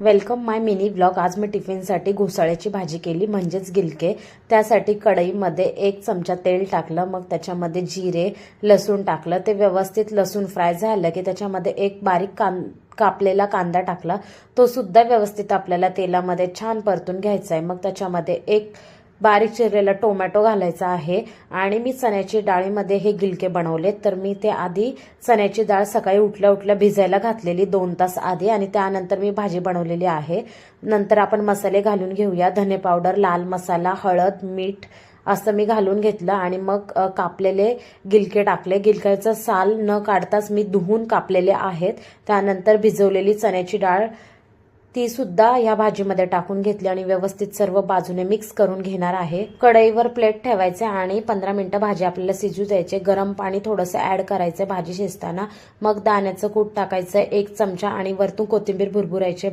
Welcome माय mini blog. आज मी टिफिनसाठी घोसाळ्याची भाजी केली म्हणजेच गिलके. त्यासाठी कढईमध्ये एक चमचा तेल टाकलं मग त्याच्यामध्ये जिरे लसूण टाकलं. ते व्यवस्थित लसूण फ्राय झालं की त्याच्यामध्ये एक बारीक कां कापलेला कांदा टाकला. तो सुद्धा व्यवस्थित आपल्याला तेलामध्ये छान परतून घ्यायचा आहे मग त्याच्यामध्ये एक बारीक चिरलेला टोमॅटो घालायचा आहे. आणि मी चण्याची डाळीमध्ये हे गिलके बनवले तर मी ते आधी चण्याची डाळ सकाळी उठल्या उठल्या भिजायला घातलेली दोन तास आधी आणि त्यानंतर मी भाजी बनवलेली आहे. नंतर आपण मसाले घालून घेऊया. धने पावडर लाल मसाला हळद मीठ असं मी घालून घेतलं आणि मग कापलेले गिलके टाकले. गिलक्याचं साल न काढताच मी धुवून कापलेले आहेत. त्यानंतर भिजवलेली चण्याची डाळ ती सुद्धा या भाजीमध्ये टाकून घेतली आणि व्यवस्थित सर्व बाजूने मिक्स करून घेणार आहे. कढईवर प्लेट ठेवायचे आणि पंधरा मिनिटं भाजी आपल्याला शिजू द्यायचे. गरम पाणी थोडंसं ऍड करायचं भाजी शिजताना. मग दाण्याचं कूट टाकायचं एक चमचा आणि वरतून कोथिंबीर भुरभुरायचे.